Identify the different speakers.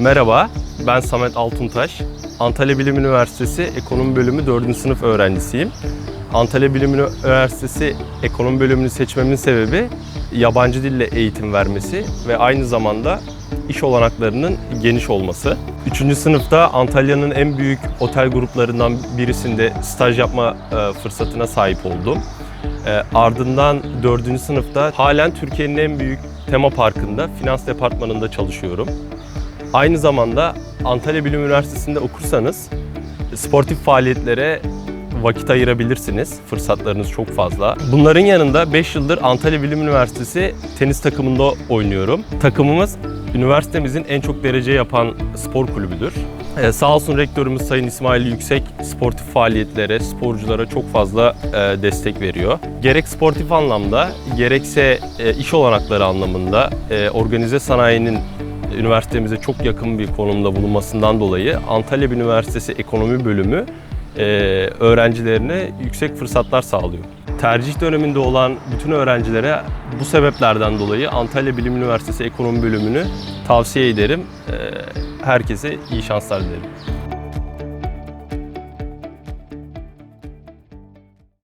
Speaker 1: Merhaba, ben Samet Altuntaş. Antalya Bilim Üniversitesi Ekonomi Bölümü 4. sınıf öğrencisiyim. Antalya Bilim Üniversitesi Ekonomi Bölümünü seçmemin sebebi yabancı dille eğitim vermesi ve aynı zamanda iş olanaklarının geniş olması. 3. sınıfta Antalya'nın en büyük otel gruplarından birisinde staj yapma e, fırsatına sahip oldum. E, ardından 4. sınıfta halen Türkiye'nin en büyük tema parkında finans departmanında çalışıyorum. Aynı zamanda Antalya Bilim Üniversitesi'nde okursanız sportif faaliyetlere vakit ayırabilirsiniz. Fırsatlarınız çok fazla. Bunların yanında 5 yıldır Antalya Bilim Üniversitesi tenis takımında oynuyorum. Takımımız üniversitemizin en çok derece yapan spor kulübüdür. Ee, sağ olsun rektörümüz Sayın İsmail Yüksek sportif faaliyetlere, sporculara çok fazla e, destek veriyor. Gerek sportif anlamda, gerekse e, iş olanakları anlamında e, organize sanayinin üniversitemize çok yakın bir konumda bulunmasından dolayı Antalya Üniversitesi Ekonomi Bölümü e, öğrencilerine yüksek fırsatlar sağlıyor. Tercih döneminde olan bütün öğrencilere bu sebeplerden dolayı Antalya Bilim Üniversitesi Ekonomi Bölümünü tavsiye ederim. E, herkese iyi şanslar dilerim.